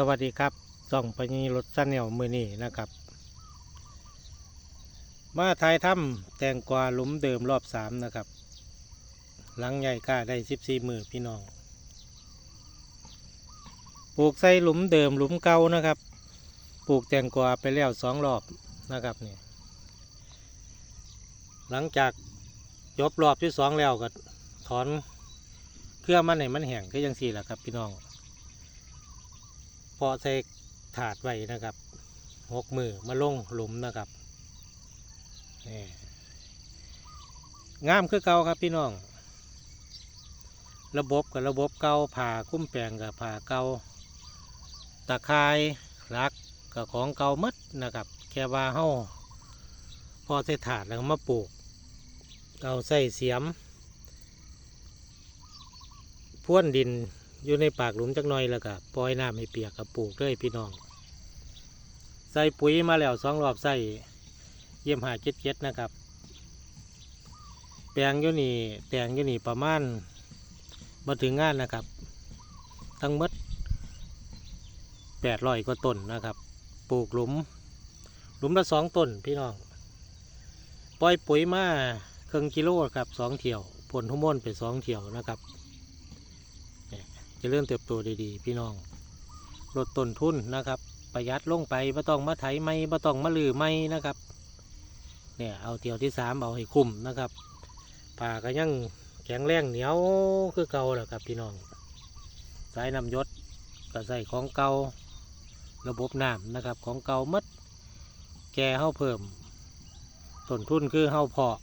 สวัสดีครับส่องพญีรถสันเหนียวมือนี้นะครับ มาทายถ้ำแตงกวาหลุมเดิมรอบสามนะครับ หลังใหญ่กล้าได้สิบสี่มือพี่น้อง ปลูกใส่หลุมเดิมหลุมเก่านะครับ ปลูกแตงกวาไปแล้วสองรอบนะครับนี่หลังจากจบรอบที่สองแล้วก็ถอนเครื่องมันให้มันแห้งก็ยังสี่แหละครับพี่น้อง พอใส่ถาดไว้นะครับหกมือมาลงหลุมนะครับนี่งามคือเก่าครับพี่น้อง ระบบกับระบบเก่าผ่าคุ้มแปลงกับผ่าเก่าตะไคร้รักกับของเก่ามัดนะครับ แค่ว่าเฮาพอใส่ถาดแล้วมาปลูกเอาใส่เสียมพ่วนดิน อยู่ในปากหลุมจักหน่อยแล้วก็ปล่อยน้ำให้เปียกกับปลูกเลยพี่น้อง ใส่ปุ๋ยมาแล้วสองรอบใส่เยี่ยมหาเจ็ดเจ็ดนะครับ แปลงอยู่นี่แปลงอยู่นี่ประมาณมาถึงงานนะครับ ทั้งมดแปดร้อยกว่าต้นนะครับ ปลูกหลุม หลุมละสองต้นพี่น้อง ปล่อยปุ๋ยมาครึ่งกิโลครับสองเที่ยวผลทุมนไปสองเที่ยวนะครับ จะเริ่มเติบโตดีๆพี่น้องลดต้นทุนนะครับ ประหยัดลงไปไม่ต้องมาไถไม่ไม่ต้องมาลือไม่นะครับเนี่ยเอาเที่ยวที่สามเอาให้คุ้มนะครับป่าก็ยังแข็งแรงเหนียวคือเก่าแหละครับพี่น้องสายน้ำยศก็ใส่ของเก่าระบบน้ำนะครับของเก่ามัดแก่เฮาเพิ่มต้นทุนคือเฮาเพาะ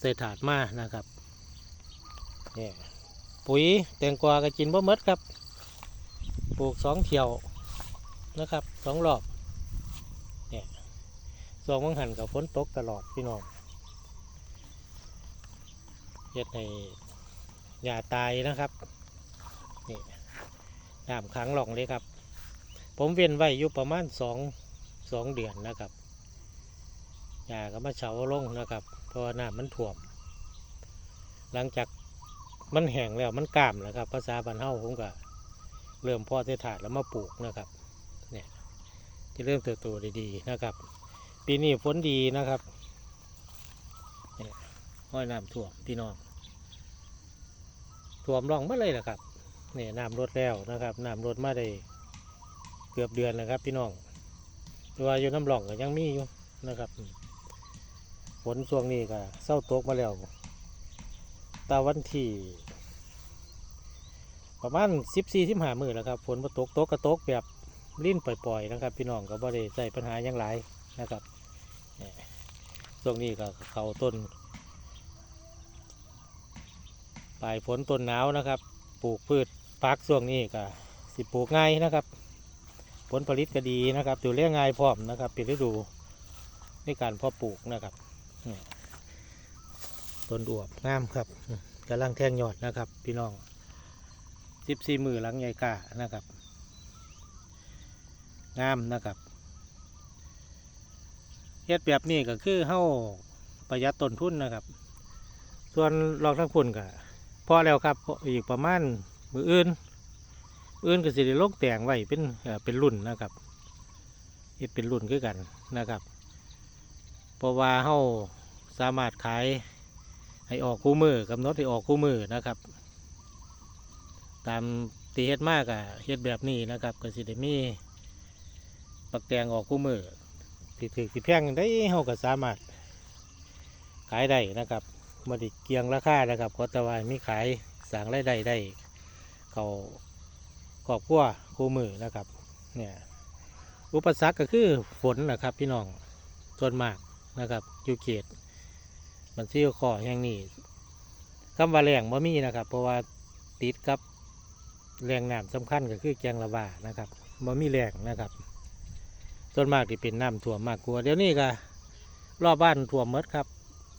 ใส่ถาดมานะครับเนี่ย ปุ๋ยแตงกวาก็กินบ่หมดครับ ปลูกสองเที่ยวนะครับสองรอบเนี่ยสองวังหันกับฝนตกตลอดพี่น้องเฮ็ดให้หญ้าตายนะครับนี่น้ำขังหลองเลยครับ ผมเวียนไว้อยู่ประมาณสองสองเดือนนะครับหญ้าก็มาเฉาลงนะครับ เพราะว่าน้ำมันท่วม หลังจาก มันแห้งแล้วมันกล้ามแล้วครับ ภาษาบ้านเฮาผมก็เริ่มเพอเทถาดแล้วมาปลูกนะครับเนี่ยจะเริ่มเติบโตดีๆนะครับ ปีนี้ฝนดีนะครับนี่ห้อยน้ำท่วมพี่น้องท่วมร่องมาเลยนะครับเนี่ยน้ำลดแล้วนะครับน้ำลดมาได้เกือบเดือนแล้วครับ พี่น้องตัวอยู่น้ำหลองก็ยังมีอยู่นะครับฝนช่วงนี้ก็เศร้าตกมาแล้ว ตาวันที่ประมาณสิบสี่สิบห้ามือแล้วครับฝนมาตกตกกระตกแบบลิ้นปล่อย ๆ นะครับ พี่น้องก็บ่ได้ใส่ปัญหาหยังหลายนะครับช่วงนี้ก็เขาต้นปลายฝนต้นหนาวนะครับ ปลูกพืชพักช่วงนี้ก็สิปลูกง่ายนะครับ ผลผลิตก็ดีนะครับดูเลี้ยงง่ายพร้อมนะครับเป็นฤดูในการเพาะปลูกนะครับ ต้นอวบงามครับกำลังแทงยอดนะครับ พี่น้องสิบสี่มือหลังใหญ่กานะครับ งามนะครับเฮ็ดแบบนี้ก็คือเฮ้าประหยัดต้นทุนนะครับ ส่วนลองทั้งพุ่นก็พอแล้วครับอีกประมาณมืออื่นมื้ออื่นก็สิได้ลกแต่งไว้เป็นเอ่อเป็นรุ่นนะครับเฮ็ดเป็นรุ่นคือกันนะครับ เพราะว่าเฮ้าสามารถขาย ให้ออกคู่มือกำหนดให้ออกคู่มือนะครับ ตามตีเฮ็ดมากอะเฮ็ดแบบนี้นะครับก็สิได้มีปักแตงออกคู่มือที่ถือที่แพงได้เฮาก็สามารถขายได้นะครับมาดิเกียงราคานะครับก็แต่ว่ามีขายสั่งรายได้ได้เขาครอบครัวคู่มือนะครับเนี่ยอุปสรรคก็คือฝนนะครับพี่น้องส่วนมากนะครับอยู่เขต มันซี่ขอแห่งนี้คำว่าแรงบ่มีนะครับ เพราะว่าติดกับแรงน้ำสำคัญก็คือแกงระบานะครับบ่มีแรงนะครับส่วนมากที่เป็นน้ำท่วมมากกว่าเดี๋ยวนี้ก็รอบบ้านท่วมมดครับ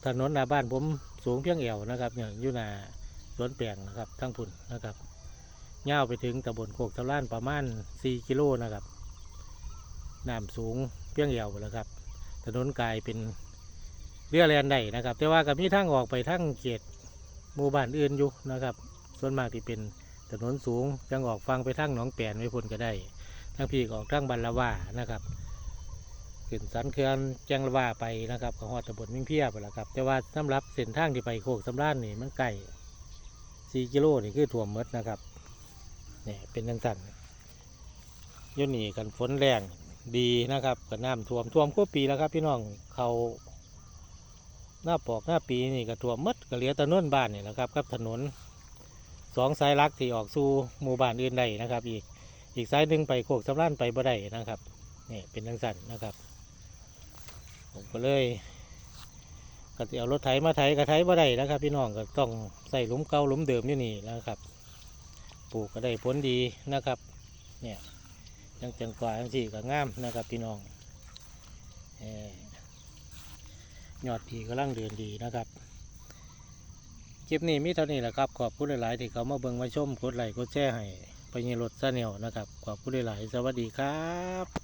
ถนนหน้าบ้านผมสูงเพียงเอวนะครับเนี่ยอยู่หน้าสวนแปลงนะครับทั้งพุ่นนะครับยาไปถึงตำบลโคกตะล้านประมาณ 4 กิโลนะครับน้ำสูงเพียงเอวแล้วครับ ถนนกลายเป็น เรือแลนได้นะครับ แต่ว่ากับมีทางออกไปทางเขตหมู่บ้านอื่นอยู่นะครับ ส่วนมากที่เป็นถนนสูงจังออกฟังไปทางหนองแปนไว้พุ่นก็ได้ทางพี่ก็ออกทางบันละว่านะครับขึ้นสันเขื่อนแจงละว่าไปนะครับของหอดตำบลมิ่งเพียไปแล้วครับ แต่ว่าสำหรับเส้นทางที่ไปโคกสำรานนี่มันไกลสี่กิโลนี่คือถ่วมมดนะครับเนี่ยเป็นจังสันยุ่นี่กันฝนแรงดีนะครับกับน้ำท่วมท่วมก็ปีแล้วครับ พี่น้องเขา หน้าปอกหน้าปีนี่ก็ท่วมหมดก็เหลือแตะนวนบ้านนี่แหละครับกับถนนสองสายลักที่ออกสู่หมู่บ้านอื่นได้นะครับ อีกอีกสายหนึ่งไปโคกสำรานไปบ่ได้นะครับนี่เป็นทังสันนะครับ ผมก็เลยก็จะเอารถไถมาไถกระไถบ่ได้นะครับ พี่น้องก็ต้องใส่หลุมเก่าหลุมเดิมอยู่นี่นะครับ ปลูกก็ได้ผลดีนะครับเนี่ยยังจังกว่าจังสี่ก็งามนะครับพี่น้องเออ ยอดผีกำลังเดินดีนะครับคลิปนี้มีเท่านี้แหละครับ ขอบคุณหลาย ๆ ที่เขามาเบิ่งมาชมกดไลค์กดแชร์ให้ไปยีรถซาเนียวนะครับ ขอบคุณหลาย ๆ สวัสดีครับ